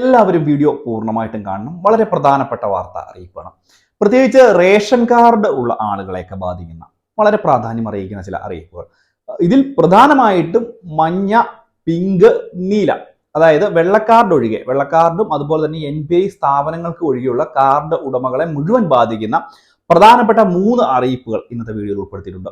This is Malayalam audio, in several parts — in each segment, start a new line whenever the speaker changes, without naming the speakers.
എല്ലാവരും വീഡിയോ പൂർണമായിട്ടും കാണണം. വളരെ പ്രധാനപ്പെട്ട വാർത്ത അറിയിപ്പാണ് പ്രത്യേകിച്ച് റേഷൻ കാർഡ് ഉള്ള ആളുകളെയൊക്കെ ബാധിക്കുന്ന വളരെ പ്രാധാന്യം അറിയിക്കുന്ന ചില അറിയിപ്പുകൾ. ഇതിൽ പ്രധാനമായിട്ടും മഞ്ഞ പിങ്ക് നീല അതായത് വെള്ളക്കാർഡ് ഒഴികെ വെള്ളക്കാർഡും അതുപോലെ തന്നെ എൻ പി ഐ സ്ഥാപനങ്ങൾക്ക് ഒഴികെയുള്ള കാർഡ് ഉടമകളെ മുഴുവൻ ബാധിക്കുന്ന പ്രധാനപ്പെട്ട മൂന്ന് അറിയിപ്പുകൾ ഇന്നത്തെ വീഡിയോയിൽ ഉൾപ്പെടുത്തിയിട്ടുണ്ട്.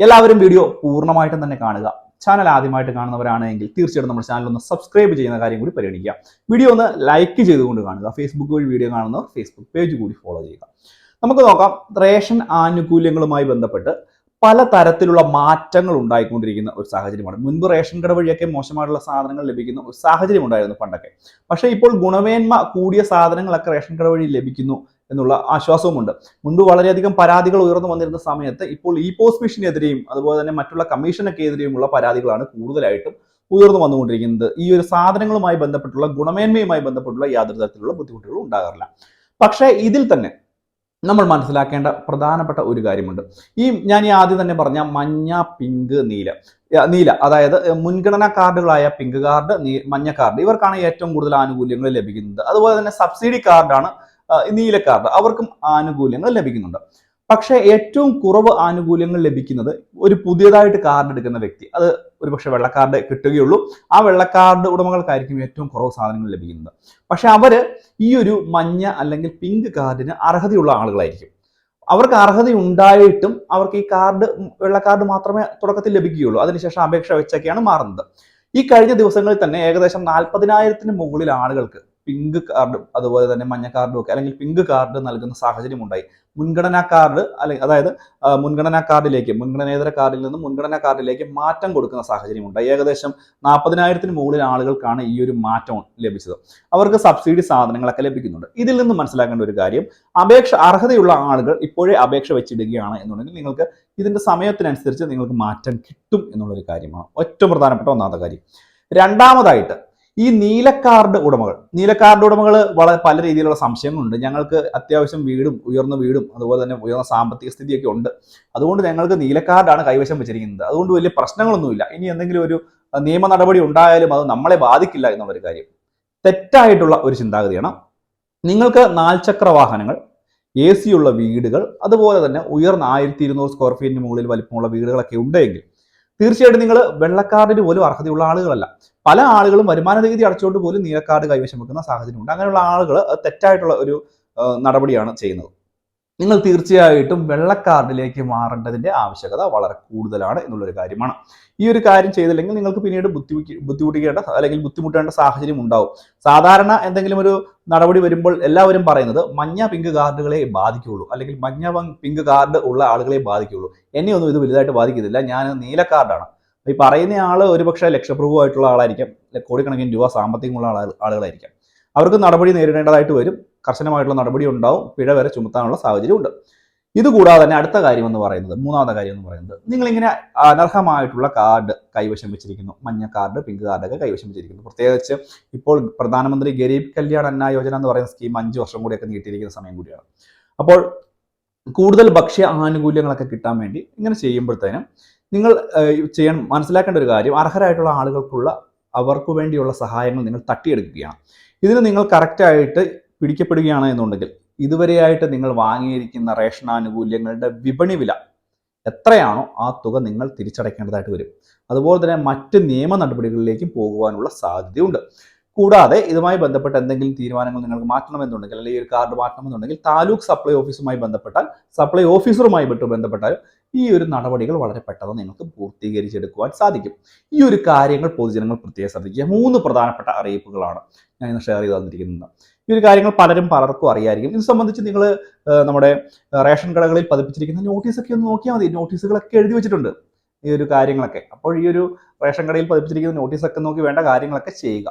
എല്ലാവരും വീഡിയോ പൂർണമായിട്ടും തന്നെ കാണുക. ചാനൽ ആദ്യമായിട്ട് കാണുന്നവരാണ് എങ്കിൽ തീർച്ചയായിട്ടും നമ്മുടെ ചാനൽ ഒന്ന് സബ്സ്ക്രൈബ് ചെയ്യുന്ന കാര്യം കൂടി പരിഗണിക്കുക. വീഡിയോ ഒന്ന് ലൈക്ക് ചെയ്തുകൊണ്ട് കാണുക. ഫേസ്ബുക്ക് വഴി വീഡിയോ കാണുന്നവർ ഫേസ്ബുക്ക് പേജ് കൂടി ഫോളോ ചെയ്യുക. നമുക്ക് നോക്കാം. റേഷൻ ആനുകൂല്യങ്ങളുമായി ബന്ധപ്പെട്ട് പല തരത്തിലുള്ള മാറ്റങ്ങൾ ഉണ്ടായിക്കൊണ്ടിരിക്കുന്ന ഒരു സാഹചര്യമാണ്. മുൻപ് റേഷൻ കട വഴിയൊക്കെ മോശമായിട്ടുള്ള സാധനങ്ങൾ ലഭിക്കുന്ന ഒരു സാഹചര്യം ഉണ്ടായിരുന്നു പണ്ടൊക്കെ. പക്ഷേ ഇപ്പോൾ ഗുണമേന്മ കൂടിയ സാധനങ്ങളൊക്കെ റേഷൻ കട വഴി ലഭിക്കുന്നു. എന്നുള്ള ആശ്വാസവുമുണ്ട്. മുൻപ് വളരെയധികം പരാതികൾ ഉയർന്നു വന്നിരുന്ന സമയത്ത് ഇപ്പോൾ ഇ പോസ്റ്റ് മെഷീനെതിരെയും അതുപോലെ തന്നെ മറ്റുള്ള കമ്മീഷനൊക്കെ എതിരെയുമുള്ള പരാതികളാണ് കൂടുതലായിട്ടും ഉയർന്നു വന്നുകൊണ്ടിരിക്കുന്നത്. ഈ ഒരു സാധനങ്ങളുമായി ബന്ധപ്പെട്ടുള്ള ഗുണമേന്മയുമായി ബന്ധപ്പെട്ടുള്ള യാതൊരു തരത്തിലുള്ള ബുദ്ധിമുട്ടുകളും ഉണ്ടാകാറില്ല. പക്ഷേ ഇതിൽ തന്നെ നമ്മൾ മനസ്സിലാക്കേണ്ട പ്രധാനപ്പെട്ട ഒരു കാര്യമുണ്ട്. ഈ ഞാൻ ഈ ആദ്യം തന്നെ പറഞ്ഞ മഞ്ഞ പിങ്ക് നീല നീല അതായത് മുൻഗണനാ കാർഡുകളായ പിങ്ക് കാർഡ് മഞ്ഞ കാർഡ് ഇവർക്കാണ് ഏറ്റവും കൂടുതൽ ആനുകൂല്യങ്ങൾ ലഭിക്കുന്നത്. അതുപോലെ തന്നെ സബ്സിഡി കാർഡാണ് ആ, ഈ നീല കാർഡ് അവർക്കും ആനുകൂല്യങ്ങൾ ലഭിക്കുന്നുണ്ട്. പക്ഷേ ഏറ്റവും കുറവ് ആനുകൂല്യങ്ങൾ ലഭിക്കുന്നത് ഒരു പുതിയതായിട്ട് കാർഡ് എടുക്കുന്ന വ്യക്തി. അത് ഒരു പക്ഷെ വെള്ളക്കാർഡ് കിട്ടുകയുള്ളൂ. ആ വെള്ളക്കാർഡ് ഉടമകൾക്കായിരിക്കും ഏറ്റവും കുറവ് സാധനങ്ങൾ ലഭിക്കുന്നത്. പക്ഷെ അവർ ഈ ഒരു മഞ്ഞ അല്ലെങ്കിൽ പിങ്ക് കാർഡിന് അർഹതയുള്ള ആളുകളായിരിക്കും. അവർക്ക് അർഹത ഉണ്ടായിട്ടും അവർക്ക് ഈ കാർഡ് വെള്ളക്കാർഡ് മാത്രമേ തുടക്കത്തിൽ ലഭിക്കുകയുള്ളൂ. അതിനുശേഷം അപേക്ഷ വെച്ചൊക്കെയാണ് മാറുന്നത്. ഈ കഴിഞ്ഞ ദിവസങ്ങളിൽ തന്നെ ഏകദേശം നാൽപ്പതിനായിരത്തിന് മുകളിൽ ആളുകൾക്ക് പിങ്ക് കാർഡും അതുപോലെ തന്നെ മഞ്ഞ കാർഡും ഒക്കെ അല്ലെങ്കിൽ പിങ്ക് കാർഡ് നൽകുന്ന സാഹചര്യം ഉണ്ടായി. മുൻഗണനാ കാർഡ് അല്ലെങ്കിൽ അതായത് മുൻഗണനാ കാർഡിലേക്ക് മുൻഗണനേതര കാർഡിൽ നിന്ന് മുൻഗണനാ കാർഡിലേക്ക് മാറ്റം കൊടുക്കുന്ന സാഹചര്യം ഉണ്ടായി. ഏകദേശം നാൽപ്പതിനായിരത്തിന് മുകളിൽ ആളുകൾക്കാണ് ഈ ഒരു മാറ്റം ലഭിച്ചത്. അവർക്ക് സബ്സിഡി സാധനങ്ങളൊക്കെ ലഭിക്കുന്നുണ്ട്. ഇതിൽ നിന്ന് മനസ്സിലാക്കേണ്ട ഒരു കാര്യം അപേക്ഷ അർഹതയുള്ള ആളുകൾ ഇപ്പോഴേ അപേക്ഷ വെച്ചിടുകയാണ് എന്നുണ്ടെങ്കിൽ നിങ്ങൾക്ക് ഇതിന്റെ സമയത്തിനനുസരിച്ച് നിങ്ങൾക്ക് മാറ്റം കിട്ടും എന്നുള്ളൊരു കാര്യമാണ്. ഏറ്റവും പ്രധാനപ്പെട്ട ഒന്നാമത്തെ കാര്യം. രണ്ടാമതായിട്ട് ഈ നീല കാർഡ് ഉടമകൾ നീല കാർഡ് ഉടമകൾ വളരെ പല രീതിയിലുള്ള സംശയങ്ങളുണ്ട്. ഞങ്ങൾക്ക് അത്യാവശ്യം വീടും ഉയർന്ന വീടും അതുപോലെ തന്നെ ഉയർന്ന സാമ്പത്തിക സ്ഥിതിയൊക്കെ ഉണ്ട്. അതുകൊണ്ട് ഞങ്ങൾക്ക് നീല കാർഡാണ് കൈവശം വെച്ചിരിക്കുന്നത്. അതുകൊണ്ട് വലിയ പ്രശ്നങ്ങളൊന്നുമില്ല. ഇനി എന്തെങ്കിലും ഒരു നിയമ നടപടി ഉണ്ടായാലും അത് നമ്മളെ ബാധിക്കില്ല എന്നുള്ളൊരു കാര്യം. തെറ്റായിട്ടുള്ള ഒരു ചിന്താഗതിയാണ്. നിങ്ങൾക്ക് നാൽചക്ര വാഹനങ്ങൾ എ സി ഉള്ള വീടുകൾ അതുപോലെ തന്നെ ഉയർന്ന ആയിരത്തി ഇരുന്നൂറ് സ്ക്വയർ ഫീറ്റിന് മുകളിൽ വലിപ്പമുള്ള വീടുകളൊക്കെ ഉണ്ടെങ്കിൽ തീർച്ചയായിട്ടും നിങ്ങൾ വെള്ളക്കാർഡിന് പോലും അർഹതയുള്ള ആളുകളല്ല. പല ആളുകളും വരുമാന നികുതി അടച്ചുകൊണ്ട് പോലും നീലക്കാർഡ് കൈവശം വെക്കുന്ന സാഹചര്യമുണ്ട്. അങ്ങനെയുള്ള ആളുകൾ തെറ്റായിട്ടുള്ള ഒരു നടപടിയാണ് ചെയ്യുന്നത്. നിങ്ങൾ തീർച്ചയായിട്ടും വെള്ളക്കാർഡിലേക്ക് മാറേണ്ടതിന്റെ ആവശ്യകത വളരെ കൂടുതലാണ് എന്നുള്ളൊരു കാര്യമാണ്. ഈ ഒരു കാര്യം ചെയ്തില്ലെങ്കിൽ നിങ്ങൾക്ക് പിന്നീട് ബുദ്ധിമുട്ടി ബുദ്ധിമുട്ടിക്കേണ്ട അല്ലെങ്കിൽ ബുദ്ധിമുട്ടേണ്ട സാഹചര്യം ഉണ്ടാവും. സാധാരണ എന്തെങ്കിലും ഒരു നടപടി വരുമ്പോൾ എല്ലാവരും പറയുന്നത് മഞ്ഞ പിങ്ക് കാർഡുകളെ ബാധിക്കുകയുള്ളൂ അല്ലെങ്കിൽ മഞ്ഞ പിങ്ക് കാർഡ് ഉള്ള ആളുകളെ ബാധിക്കുകയുള്ളൂ. എന്നെ ഒന്നും ഇത് വലുതായിട്ട് ബാധിക്കുന്നില്ല. ഞാൻ നീല കാർഡാണ് ഈ പറയുന്ന ആൾ ഒരുപക്ഷെ ലക്ഷപ്രഭുവായിട്ടുള്ള ആളായിരിക്കാം. കോടിക്കണക്കിന് രൂപ സാമ്പത്തികമുള്ള ആളുകളായിരിക്കാം. അവർക്ക് നടപടി നേരിടേണ്ടതായിട്ട് വരും. കർശനമായിട്ടുള്ള നടപടി ഉണ്ടാവും. പിഴ വരെ ചുമത്താനുള്ള സാഹചര്യമുണ്ട് ഇതുകൂടാതെ തന്നെ അടുത്ത കാര്യം എന്ന് പറയുന്നത് മൂന്നാമത്തെ കാര്യം എന്ന് പറയുന്നത് നിങ്ങളിങ്ങനെ അനർഹമായിട്ടുള്ള കാർഡ് കൈവശം വെച്ചിരിക്കുന്നു. മഞ്ഞ കാർഡ് പിങ്ക് കാർഡൊക്കെ കൈവശം വെച്ചിരിക്കുന്നു. പ്രത്യേകിച്ച് ഇപ്പോൾ പ്രധാനമന്ത്രി ഗരീബ് കല്യാൺ അന്ന യോജന എന്ന് പറയുന്ന സ്കീം അഞ്ച് വർഷം കൂടിയൊക്കെ നീട്ടിയിരിക്കുന്ന സമയം കൂടിയാണ്. അപ്പോൾ കൂടുതൽ ഭക്ഷ്യ ആനുകൂല്യങ്ങളൊക്കെ കിട്ടാൻ വേണ്ടി ഇങ്ങനെ ചെയ്യുമ്പോഴത്തേനും നിങ്ങൾ ചെയ്യാൻ മനസ്സിലാക്കേണ്ട ഒരു കാര്യം അർഹരായിട്ടുള്ള ആളുകൾക്കുള്ള അവർക്ക് വേണ്ടിയുള്ള സഹായങ്ങൾ നിങ്ങൾ തട്ടിയെടുക്കുകയാണ്. ഇതിന് നിങ്ങൾ കറക്റ്റായിട്ട് പിടിക്കപ്പെടുകയാണ് എന്നുണ്ടെങ്കിൽ ഇതുവരെയായിട്ട് നിങ്ങൾ വാങ്ങിയിരിക്കുന്ന റേഷൻ ആനുകൂല്യങ്ങളുടെ വിപണി വില എത്രയാണോ ആ തുക നിങ്ങൾ തിരിച്ചടയ്ക്കേണ്ടതായിട്ട് വരും. അതുപോലെ തന്നെ മറ്റ് നിയമ നടപടികളിലേക്കും പോകുവാനുള്ള സാധ്യതയുണ്ട്. കൂടാതെ ഇതുമായി ബന്ധപ്പെട്ട എന്തെങ്കിലും തീരുമാനങ്ങൾ നിങ്ങൾക്ക് മാറ്റണമെന്നുണ്ടെങ്കിൽ അല്ലെങ്കിൽ ഒരു കാർഡ് മാറ്റണമെന്നുണ്ടെങ്കിൽ താലൂക്ക് സപ്ലൈ ഓഫീസുമായി ബന്ധപ്പെട്ടാൽ സപ്ലൈ ഓഫീസറുമായി ബന്ധപ്പെട്ടാൽ ഈ ഒരു നടപടികൾ വളരെ പെട്ടെന്ന് നിങ്ങൾക്ക് പൂർത്തീകരിച്ചെടുക്കുവാൻ സാധിക്കും. ഈ ഒരു കാര്യങ്ങൾ പൊതുജനങ്ങൾ പ്രത്യേകം ശ്രദ്ധിക്കുക. മൂന്ന് പ്രധാനപ്പെട്ട അറിയിപ്പുകളാണ് ഞാൻ ഇന്ന് ഷെയർ ചെയ്ത് തന്നിരിക്കുന്നത്. ഈ ഒരു കാര്യങ്ങൾ പലരും പലർക്കും അറിയായിരിക്കും. ഇത് സംബന്ധിച്ച് നിങ്ങൾ നമ്മുടെ റേഷൻ കടകളിൽ പതിപ്പിച്ചിരിക്കുന്ന നോട്ടീസൊക്കെ ഒന്ന് നോക്കിയാൽ മതി. നോട്ടീസുകളൊക്കെ എഴുതി വെച്ചിട്ടുണ്ട് ഈ ഒരു കാര്യങ്ങളൊക്കെ. അപ്പോൾ ഈ ഒരു റേഷൻ കടയിൽ പതിപ്പിച്ചിരിക്കുന്ന നോട്ടീസൊക്കെ നോക്കി വേണ്ട കാര്യങ്ങളൊക്കെ ചെയ്യുക.